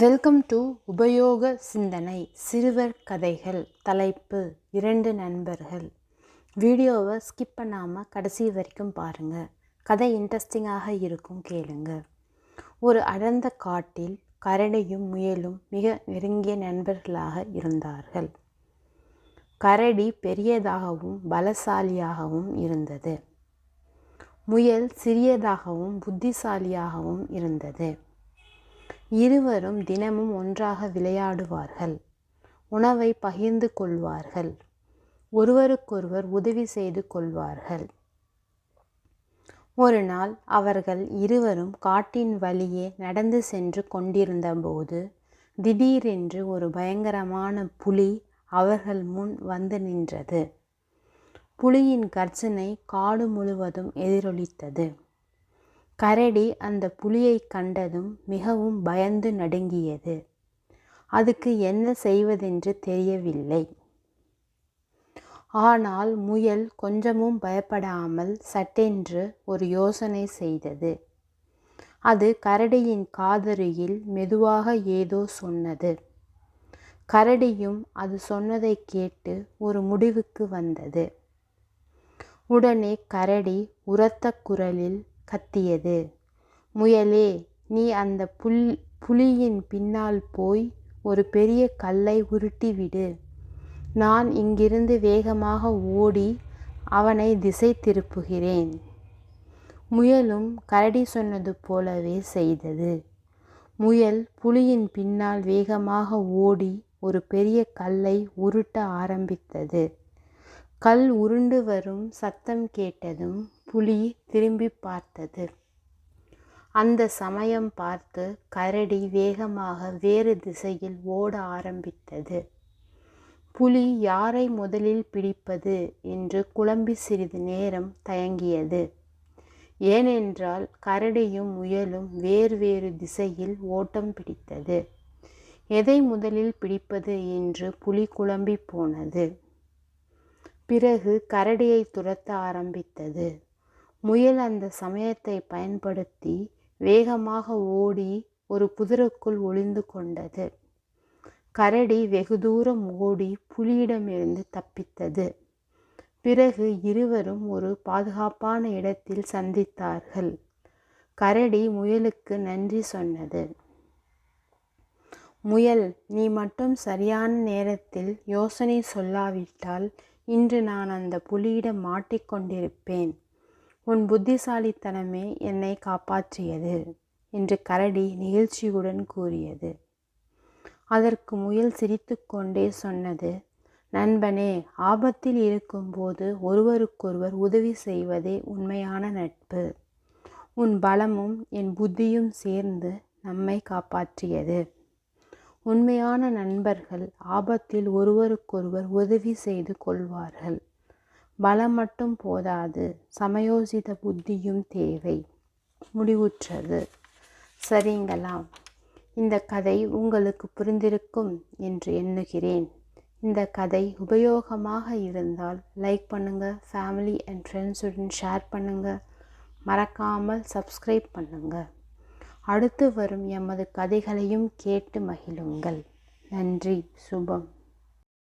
Welcome to உபயோக சிந்தனை சிறுவர் கதைகள் தலைப்பு இரண்டு நண்பர்கள். வீடியோவை ஸ்கிப் பண்ணாமல் கடைசி வரைக்கும் பாருங்கள் கதை இன்ட்ரெஸ்டிங்காக இருக்கும் கேளுங்க. ஒரு அடர்ந்த காட்டில் கரடியும் முயலும் மிக நெருங்கிய நண்பர்களாக இருந்தார்கள். கரடி பெரியதாகவும் பலசாலியாகவும் இருந்தது. முயல் சிறியதாகவும் புத்திசாலியாகவும் இருந்தது. இருவரும் தினமும் ஒன்றாக விளையாடுவார்கள். உணவை பகிர்ந்து கொள்வார்கள். ஒருவருக்கொருவர் உதவி செய்து கொள்வார்கள். ஒரு நாள் அவர்கள் இருவரும் காட்டின் வழியே நடந்து சென்று கொண்டிருந்தபோது திடீரென்று ஒரு பயங்கரமான புலி அவர்கள் முன் வந்து நின்றது. புலியின் கர்ஜனை காடு முழுவதும் எதிரொலித்தது. கரடி அந்த புலியை கண்டதும் மிகவும் பயந்து நடுங்கியது. அதுக்கு என்ன செய்வதென்று தெரியவில்லை. ஆனால் முயல் கொஞ்சமும் பயப்படாமல் சட்டென்று ஒரு யோசனை செய்தது. அது கரடியின் காதருகில் மெதுவாக ஏதோ சொன்னது. கரடியும் அது சொன்னதை கேட்டு ஒரு முடிவுக்கு வந்தது. உடனே கரடி உரத்த குரலில் கத்தியது. முயலே நீ அந்த புல் புலியின் பின்னால் போய் ஒரு பெரிய கல்லை உருட்டிவிடு நான் இங்கிருந்து வேகமாக ஓடி அவனை திசை திருப்புகிறேன். முயலும் கரடி சொன்னது போலவே செய்தது. முயல் புலியின் பின்னால் வேகமாக ஓடி ஒரு பெரிய கல்லை உருட்ட ஆரம்பித்தது. கல் உருண்டு வரும் சத்தம் கேட்டதும் புலி திரும்பி பார்த்தது. அந்த சமயம் பார்த்து கரடி வேகமாக வேறு திசையில் ஓட ஆரம்பித்தது. புலி யாரை முதலில் பிடிப்பது என்று குழம்பி சிறிது நேரம் தயங்கியது. ஏனென்றால் கரடியும் முயலும் வேறு வேறு திசையில் ஓட்டம் பிடித்தது. எதை முதலில் பிடிப்பது என்று புலி குழம்பி போனது. பிறகு கரடியை துரத்த ஆரம்பித்தது. முயல் அந்த சமயத்தை பயன்படுத்தி வேகமாக ஓடி ஒரு புதருக்குள் ஒளிந்து கொண்டது. கரடி வெகு தூரம் ஓடி புலியிடமிருந்து தப்பித்தது. பிறகு இருவரும் ஒரு பாதுகாப்பான இடத்தில் சந்தித்தார்கள். கரடி முயலுக்கு நன்றி சொன்னது. முயல் நீ மட்டும் சரியான நேரத்தில் யோசனை சொல்லாவிட்டால் இன்று நான் அந்த புலியிடம் மாட்டிக்கொண்டிருப்பேன். உன் புத்திசாலித்தனமே என்னை காப்பாற்றியது என்று கரடி நிகழ்ச்சியுடன் கூறியது. அதற்கு முயல் சிரித்துக்கொண்டே சொன்னது நண்பனே ஆபத்தில் இருக்கும்போது ஒருவருக்கொருவர் உதவி செய்வதே உண்மையான நட்பு. உன் பலமும் என் புத்தியும் சேர்ந்து நம்மை காப்பாற்றியது. உண்மையான நண்பர்கள் ஆபத்தில் ஒருவருக்கொருவர் உதவி செய்து கொள்வார்கள். பலம் மட்டும் போதாது. சமயோசித புத்தியும் தேவை. முடிவுற்றது. சரிங்களா? இந்த கதை உங்களுக்கு புரிந்திருக்கும் என்று எண்ணுகிறேன். இந்த கதை உபயோகமாக இருந்தால் லைக் பண்ணுங்கள் ஃபேமிலி அண்ட் ஃப்ரெண்ட்ஸுடன் ஷேர் பண்ணுங்கள் மறக்காமல் சப்ஸ்கிரைப் பண்ணுங்கள் அடுத்து வரும் எமது கதைகளையும் கேட்டு மகிழுங்கள். நன்றி சுபம்.